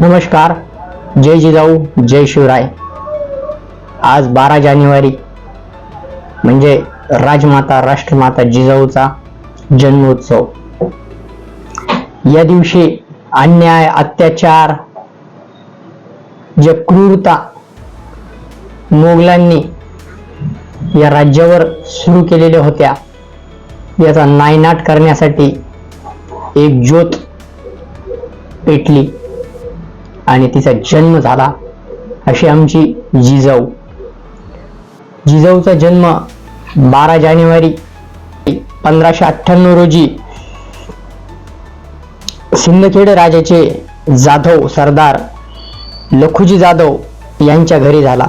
नमस्कार जय जिजाऊ जय शिवराय. आज बारा जानेवारी म्हणजे राजमाता राष्ट्रमाता जिजाऊचा जन्मोत्सव. या दिवशी अन्याय अत्याचार जे क्रूरता मोगलांनी या राज्यावर सुरू केलेल्या होत्या याचा नायनाट करण्यासाठी एक ज्योत पेटली. आणि तिचा जन्म झाला अशी आमची जिजाऊ. जिजाऊचा जन्म बारा जानेवारी पंधराशे अठ्ठ्याण्णव रोजी सिंदखेड राजाचे जाधव सरदार लखुजी जाधव यांच्या घरी झाला.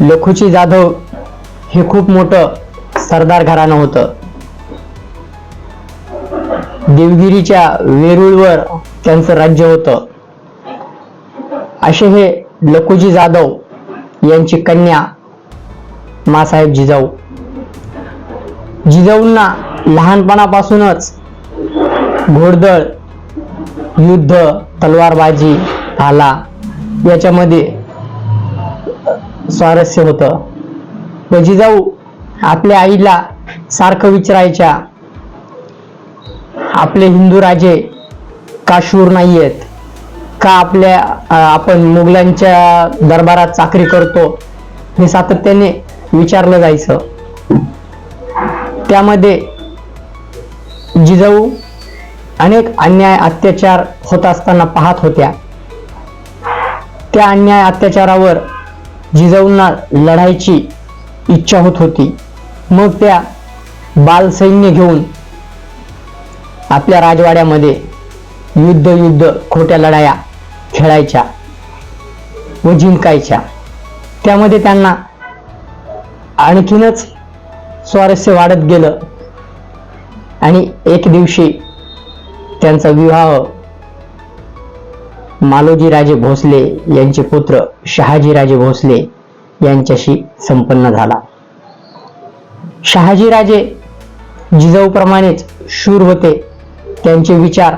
लखुजी जाधव हे खूप मोठं सरदार घराणं होतं. देवगिरीच्या वेरूळवर त्यांचं राज्य होतं. असे हे लखुजी जाधव यांची कन्या मासाहेब जिजाऊ. जिजाऊंना लहानपणापासूनच घोडदळ युद्ध तलवारबाजी भाला याच्यामध्ये स्वारस्य होतं. व जिजाऊ आपल्या आईला सारखं विचारायच्या आपले हिंदू राजे का शूर नाहीयेत. का आपल्या आपण मुघलांच्या दरबारात चाकरी करतो हे सातत्याने विचारलं जायचं. त्यामध्ये जिजाऊ अनेक अन्याय अत्याचार होत असताना पाहत होत्या. त्या अन्याय अत्याचारावर जिजाऊंना लढायची इच्छा होत होती. मग त्या बालसैन्य घेऊन आपल्या राजवाड्यामध्ये युद्ध युद्ध खोट्या लढाया खेळायच्या व जिंकायच्या. त्यामध्ये त्यांना आणखीनच स्वारस्य वाढत गेलं आणि एक दिवशी त्यांचा विवाह मालोजीराजे भोसले यांचे पुत्र शहाजीराजे भोसले यांच्याशी संपन्न झाला. शहाजीराजे जिजाऊप्रमाणेच शूर होते. त्यांचे विचार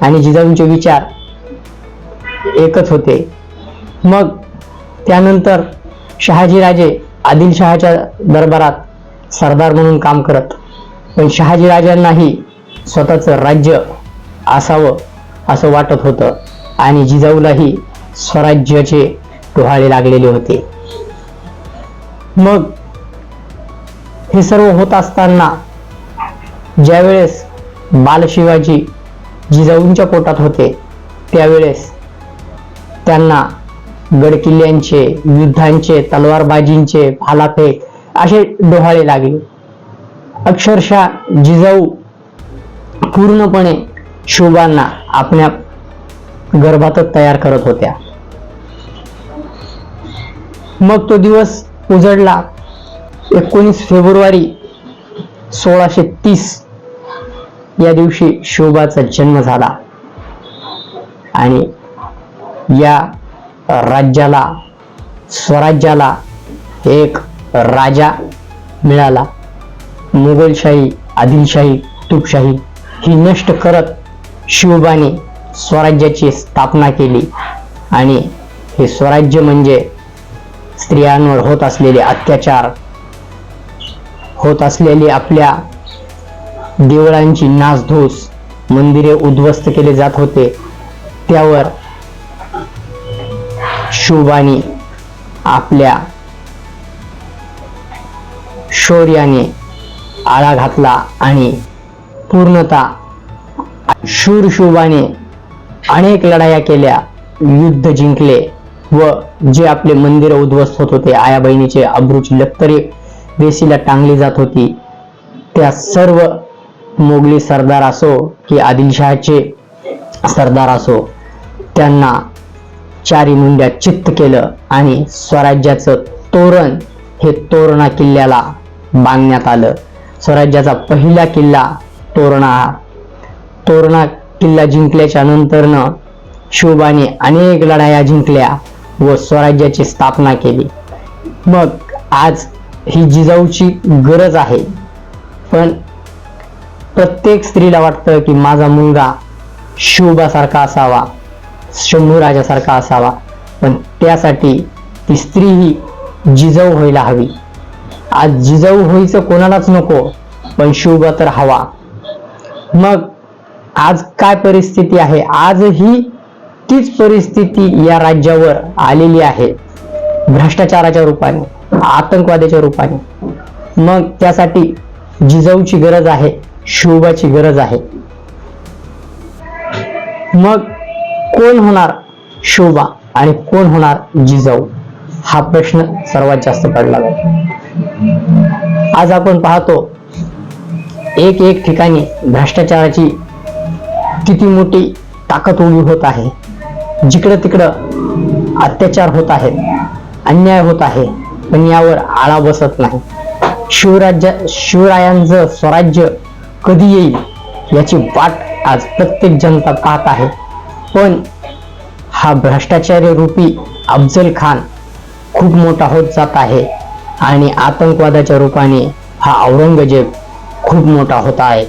आणि जिजाऊंचे विचार एकच होते. मग त्यानंतर शहाजीराजे आदिलशहाच्या दरबारात सरदार म्हणून काम करत. पण शहाजी राजांनाही स्वतःचं राज्य असावं असं वाटत होतं आणि जिजाऊलाही स्वराज्याचे डोहाळे लागलेले होते. मग हे सर्व होत असताना ज्यावेळेस बालशिवाजी जिजाऊंच्या पोटात होते त्यावेळेस त्यांना गडकिल्ल्यांचे युद्धांचे तलवारबाजींचे भालाफेक असे डोहाळे लागले. अक्षरशः जिजाऊ पूर्णपणे शोभांना आपल्या गर्भातच तयार करत होत्या. मग तो दिवस उजडला. एकोणीस फेब्रुवारी सोळाशे तीस या दिवशी शोभाचा जन्म झाला. आणि या राज्याला स्वराज्याला एक राजा मिळाला. मुघलशाही आदिलशाही तुपशाही ही नष्ट करत शिवबाने स्वराज्याची स्थापना केली. आणि हे स्वराज्य म्हणजे स्त्रियांवर होत असलेले अत्याचार होत असलेली आपल्या देवळांची नासधूस मंदिरे उद्ध्वस्त केले जात होते. त्यावर शोभाने आपल्या शौर्याने आळा घातला आणि पूर्णतः शूर अनेक लढाया केल्या. युद्ध जिंकले व जे आपले मंदिर उद्ध्वस्त होत होते आया बहिणीचे अब्रूची लक्तरे वेशीला टांगली जात होती. त्या सर्व मोगली सरदार असो की आदिलशहाचे सरदार असो त्यांना चारी मुंड्या चित्त केलं आणि स्वराज्याचं तोरण हे तोरणा किल्ल्याला बांधण्यात आलं. स्वराज्याचा पहिला किल्ला तोरणा तोरणा किल्ला जिंकल्याच्या नंतरनं शिवबाने अनेक लढाया जिंकल्या व स्वराज्याची स्थापना केली. मग आज ही जिजाऊची गरज आहे. पण प्रत्येक स्त्रीला वाटतं की माझा मुलगा शिवबासारखा असावा. शंभू राजासारखा असावा. पण त्यासाठी ती स्त्री ही जिजाऊ व्हायला हवी. आज जिजाऊ व्हायचं कोणालाच नको पण शिवबा तर हवा. मग आज काय परिस्थिती आहे? आजही तीच परिस्थिती या राज्यावर आलेली आहे. भ्रष्टाचाराच्या रूपाने आतंकवादाच्या रूपाने. मग त्यासाठी जिजाऊची गरज आहे शिवबाची गरज आहे. मग कोण होणार शोभा आणि कोण होणार जिजाऊ? हा प्रश्न सर्वात जास्त पडला. आज आपण पाहतो एक एक ठिकाणी भ्रष्टाचाराची किती मोठी ताकद उभी होत आहे. जिकडं तिकडं अत्याचार होत आहेत अन्याय होत आहे पण यावर आळा बसत नाही. शिवराज्य शिवरायांचं स्वराज्य कधी येईल याची वाट आज प्रत्येक जनता पाहत आहे. पण हा भ्रष्टाचारी रूपी अफजल खान खूप मोठा होत जात आहे आणि आतंकवादाच्या रूपाने हा औरंगजेब खूप मोठा होत आहे.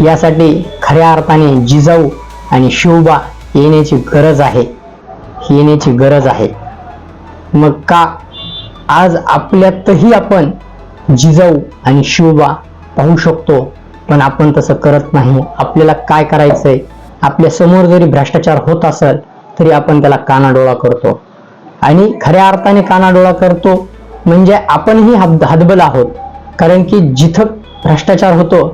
यासाठी खऱ्या अर्थाने जिजाऊ आणि शिवबा येण्याची गरज आहे. येण्याची गरज आहे. मग का आज आपल्यातही आपण जिजाऊ आणि शिवबा पाहू शकतो पण आपण तसं करत नाही. आपल्याला काय करायचंय? आपल्यासमोर जरी भ्रष्टाचार होत असेल तरी आपण त्याला कानाडोळा करतो. आणि खऱ्या अर्थाने कानाडोळा करतो म्हणजे आपणही हद हदबल आहोत. कारण की जिथं भ्रष्टाचार होतो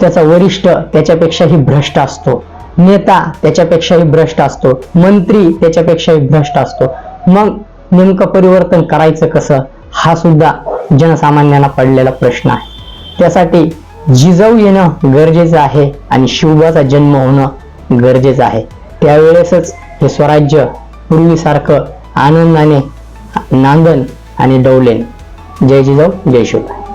त्याचा वरिष्ठ त्याच्यापेक्षाही भ्रष्ट असतो. नेता त्याच्यापेक्षाही भ्रष्ट असतो. मंत्री त्याच्यापेक्षाही भ्रष्ट असतो. मग नेमकं परिवर्तन करायचं कसं? हा सुद्धा जनसामान्यांना पडलेला प्रश्न आहे. त्यासाठी जिजाऊ येणं गरजेचं आहे आणि शिवबाचा जन्म होणं गरजेचं आहे. त्यावेळेसच हे स्वराज्य पूर्वीसारखं आनंदाने नांदन आणि डवलेन. जय जिजाऊ जय शिवराय.